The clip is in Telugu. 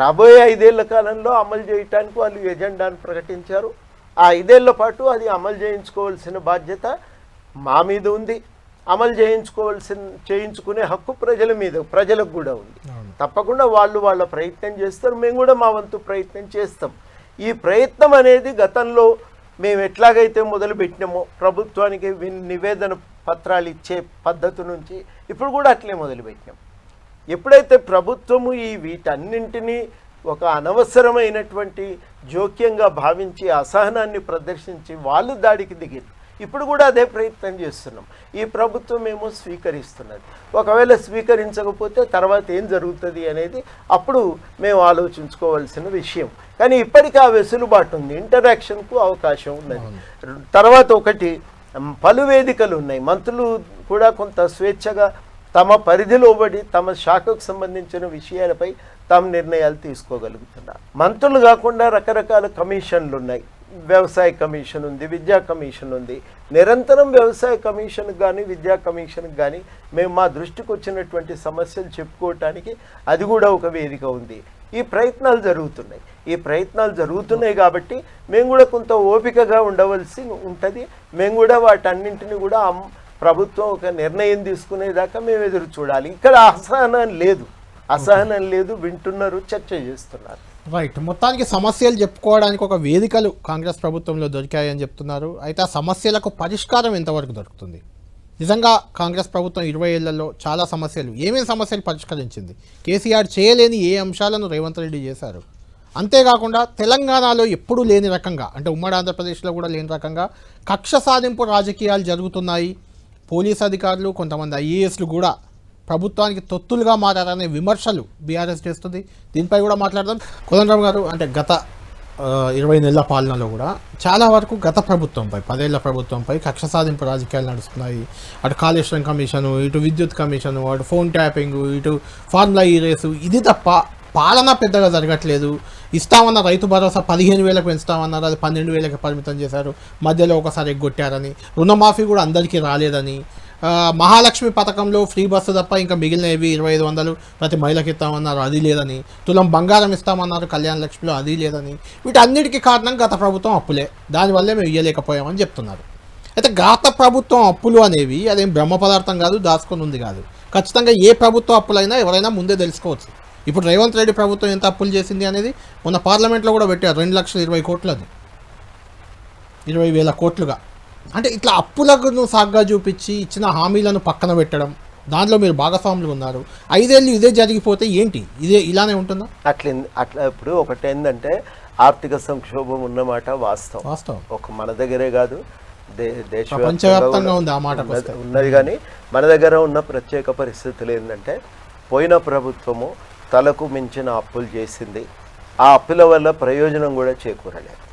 రాబోయే ఐదేళ్ళ కాలంలో అమలు చేయటానికి వాళ్ళు ఎజెండాను ప్రకటించారు. ఆ ఐదేళ్ళ పాటు అది అమలు చేయించుకోవాల్సిన బాధ్యత మా మీద ఉంది. అమలు చేయించుకోవాల్సిన చేయించుకునే హక్కు ప్రజల మీద ప్రజలకు కూడా ఉంది. తప్పకుండా వాళ్ళు వాళ్ళ ప్రయత్నం చేస్తారు. మేము కూడా మా వంతు ప్రయత్నం చేస్తాం. ఈ ప్రయత్నం అనేది గతంలో మేము ఎట్లాగైతే మొదలు పెట్టినామో ప్రభుత్వానికి నివేదన పత్రాలు ఇచ్చే పద్ధతి నుంచి ఇప్పుడు కూడా అట్లే మొదలుపెట్టినాం. ఎప్పుడైతే ప్రభుత్వము ఈ వీటన్నింటినీ ఒక అనవసరమైనటువంటి జోక్యంగా భావించి అసహనాన్ని ప్రదర్శించి వాళ్ళు దాడికి దిగారు. ఇప్పుడు కూడా అదే ప్రయత్నం చేస్తున్నాం. ఈ ప్రభుత్వం ఏమో స్వీకరిస్తున్నది. ఒకవేళ స్వీకరించకపోతే తర్వాత ఏం జరుగుతుంది అనేది అప్పుడు మేము ఆలోచించుకోవాల్సిన విషయం. కానీ ఇప్పటికీ ఆ వెసులుబాటు ఉంది. ఇంటరాక్షన్కు అవకాశం ఉన్నది. తర్వాత ఒకటి పలు వేదికలు ఉన్నాయి. మంత్రులు కూడా కొంత స్వేచ్ఛగా తమ పరిధిలోబడి తమ శాఖకు సంబంధించిన విషయాలపై తాము నిర్ణయాలు తీసుకోగలుగుతున్నారు. మంత్రులు కాకుండా రకరకాల కమిషన్లు ఉన్నాయి. వ్యవసాయ కమిషన్ ఉంది విద్యా కమిషన్ ఉంది. నిరంతరం వ్యవసాయ కమిషన్కి కానీ విద్యా కమిషన్కి కానీ మేము మా దృష్టికి వచ్చినటువంటి సమస్యలు చెప్పుకోవటానికి అది కూడా ఒక వేదిక ఉంది. ఈ ప్రయత్నాలు జరుగుతున్నాయి. ఈ ప్రయత్నాలు జరుగుతున్నాయి కాబట్టి మేము కూడా కొంత ఓపికగా ఉండవలసి ఉంటుంది. మేము కూడా వాటన్నింటిని కూడా ప్రభుత్వం ఒక నిర్ణయం తీసుకునేదాకా మేము ఎదురు చూడాలి. ఇక్కడ అసహనం లేదు. అసహనం లేదు వింటున్నారు చర్చ చేస్తున్నారు. రైట్. మొత్తానికి సమస్యలు చెప్పుకోవడానికి ఒక వేదికలు కాంగ్రెస్ ప్రభుత్వంలో దొరికాయని చెప్తున్నారు. అయితే ఆ సమస్యలకు పరిష్కారం ఎంతవరకు దొరుకుతుంది? నిజంగా కాంగ్రెస్ ప్రభుత్వం ఇరవై ఏళ్ళలో చాలా సమస్యలు ఏమేమి సమస్యలు పరిష్కరించింది? కేసీఆర్ చేయలేని ఏ అంశాలను రేవంత్ రెడ్డి చేశారు? అంతేకాకుండా తెలంగాణలో ఎప్పుడూ లేని రకంగా అంటే ఉమ్మడి ఆంధ్రప్రదేశ్లో కూడా లేని రకంగా కక్ష సాధింపు రాజకీయాలు జరుగుతున్నాయి. పోలీస్ అధికారులు కొంతమంది ఐఏఎస్లు కూడా ప్రభుత్వానికి తొత్తులుగా మారారనే విమర్శలు బీఆర్ఎస్ చేస్తుంది. దీనిపై కూడా మాట్లాడదాం. కోదండరామ్ గారు అంటే గత ఇరవై నెలల పాలనలో కూడా చాలా వరకు గత ప్రభుత్వంపై పదేళ్ళ ప్రభుత్వంపై కక్ష సాధింపు రాజకీయాలు నడుస్తున్నాయి. అటు కాళేశ్వరం కమిషను ఇటు విద్యుత్ కమిషను అటు ఫోన్ ట్యాపింగ్ ఇటు ఫార్ములా ఈ రేసు ఇది తప్ప పాలన పెద్దగా జరగట్లేదు. ఇస్తామన్న రైతు భరోసా పదిహేను వేలకు పెంచుతామన్నారు. అది పన్నెండు వేలకు పరిమితం చేశారు. మధ్యలో ఒకసారి ఎగ్గొట్టారని. రుణమాఫీ కూడా అందరికీ రాలేదని. మహాలక్ష్మి పథకంలో ఫ్రీ బస్సు తప్ప ఇంకా మిగిలినవి ఇరవై ఐదు వందలు ప్రతి మహిళకి ఇస్తామన్నారు. అది లేదని. తులం బంగారం ఇస్తామన్నారు. కళ్యాణ లక్ష్మిలో అది లేదని. వీటన్నిటికీ కారణం గత ప్రభుత్వం అప్పులే. దానివల్లే మేము ఇయ్యలేకపోయామని చెప్తున్నారు. అయితే గత ప్రభుత్వం అప్పులు అనేవి అదేం బ్రహ్మ పదార్థం కాదు దాచుకొని ఉంది కాదు. ఖచ్చితంగా ఏ ప్రభుత్వ అప్పులైనా ఎవరైనా ముందే తెలుసుకోవచ్చు. ఇప్పుడు రేవంత్ రెడ్డి ప్రభుత్వం ఎంత అప్పులు చేసింది అనేది మొన్న పార్లమెంట్లో కూడా పెట్టారు. రెండు లక్షల ఇరవై కోట్లది. ఇరవై వేల కోట్లుగా. అంటే ఇట్లా అప్పులకు సాగ్గా చూపించి ఇచ్చిన హామీలను పక్కన పెట్టడం దాంట్లో మీరు భాగస్వాములు ఉన్నారు. ఐదేళ్ళు ఇదే జరిగిపోతే ఏంటి? ఇదే ఇలానే ఉంటుందా? అట్లా అట్లా ఇప్పుడు ఒకటి ఏంటంటే ఆర్థిక సంక్షోభం ఉన్నమాట వాస్తవం. వాస్తవం. ఒక మన దగ్గరే కాదు దేశవ్యాప్తంగా ఉంది ఆ వస్తే. ఉన్నది కానీ మన దగ్గర ఉన్న ప్రత్యేక పరిస్థితులు ఏంటంటే పోయిన ప్రభుత్వము తలకు మించిన అప్పులు చేసింది. ఆ అప్పుల వల్ల ప్రయోజనం కూడా చేకూరలేదు.